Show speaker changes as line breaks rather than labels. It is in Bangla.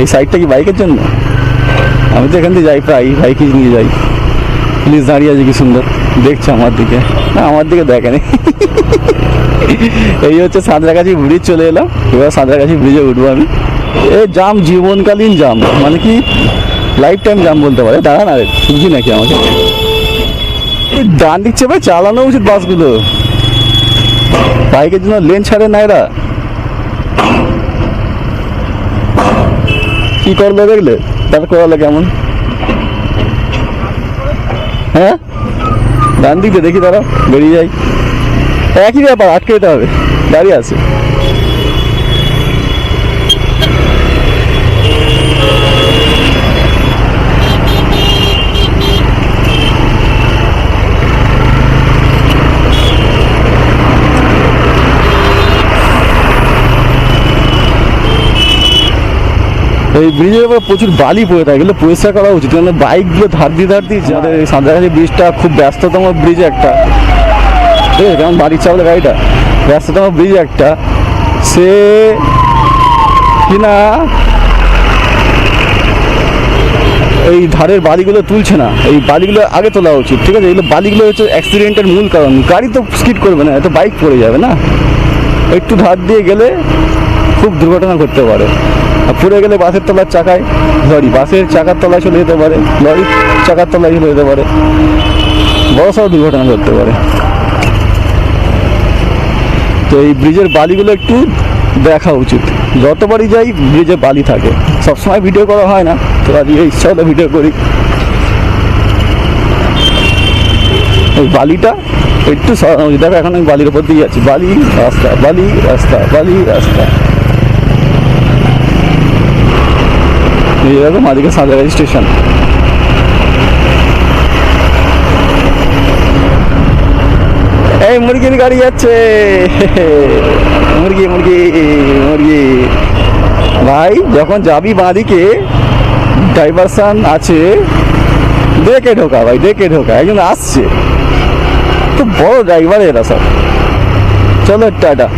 এই সাইডটা কি বাইকের জন্য? আমি তো এখান থেকে যাই প্রায় বাইকে নিয়ে যাই। প্লিজ দাঁড়িয়ে আছে কি সুন্দর। দেখছে আমার দিকে। না, আমার দিকে দেখেনি এই হচ্ছে সাঁতরাগাছি ব্রিজ চলে এলাম। এবার সাঁতরাগাছি ব্রিজে উঠবো আমি। এ জাম জীবনকালীন জাম মানে কি? লাইফ টাইম জাম বলতে পারে। দাঁড়া না রে বুঝি নাকি আমাকে? ডান দিক চেপে চালানো উচিত বাসগুলো বাইকের জন্য লেন ছাড়ে না এরা। কি করল দেখলে? তার করালে কেমন? হ্যাঁ? ডান দিকে দেখি তারা, বেরিয়ে যাই। একই ব্যাপার, আটকে যেতে হবে। দাঁড়িয়ে আছে। এই ব্রিজের উপর প্রচুর বালি পড়ে থাকে, এগুলো পরিষ্কার করা উচিত। কারণ বাইকগুলো ধার দিয়ে ধার দিয়ে যাদের এই সাঁতরাগাছি ব্রিজটা খুব ব্যস্ততম ব্রিজ একটা। ঠিক আছে কেমন বাড়ির চাপলে গাড়িটা, ব্যস্ততম ব্রিজ একটা। সে কিনা এই ধারের বালিগুলো তুলছে না। এই বালিগুলো আগে তোলা উচিত, ঠিক আছে? এগুলো বালিগুলো হচ্ছে অ্যাক্সিডেন্টের মূল কারণ। গাড়ি তো স্কিড করবে না, এত বাইক পড়ে যাবে না। একটু ধার দিয়ে গেলে খুব দুর্ঘটনা ঘটতে পারে। পড়ে গেলে বাসের তলার চাকায় লরি বাসের চাকার তলায় চলে যেতে পারে, লরির চাকার তলায় চলে যেতে পারে। বড় সড় দুর্ঘটনা ঘটতে পারে। তো এই ব্রিজের বালিগুলো একটু দেখা উচিত। যতবারই যাই ব্রিজে বালি থাকে। সবসময় ভিডিও করা হয় না, তো আজকে ইচ্ছা হলে ভিডিও করি। এই বালিটা একটু দেখো, এখন আমি বালির উপর দিয়ে যাচ্ছি। বালি, রাস্তা বালি রাস্তা বালি, রাস্তা। দেখো মাদিকে সাঁতরাগাছি স্টেশন এই মুরগির গাড়ি যাচ্ছে। মুরগি মুরগি মুরগি। ভাই, যখন যাবি বাঁদিকে ডাইভারসান আছে। দেখে ঢোকা ভাই, দেখে ঢোকা, একজন আসছে। তো বড় ড্রাইভার এরা সব। চলো টাটা।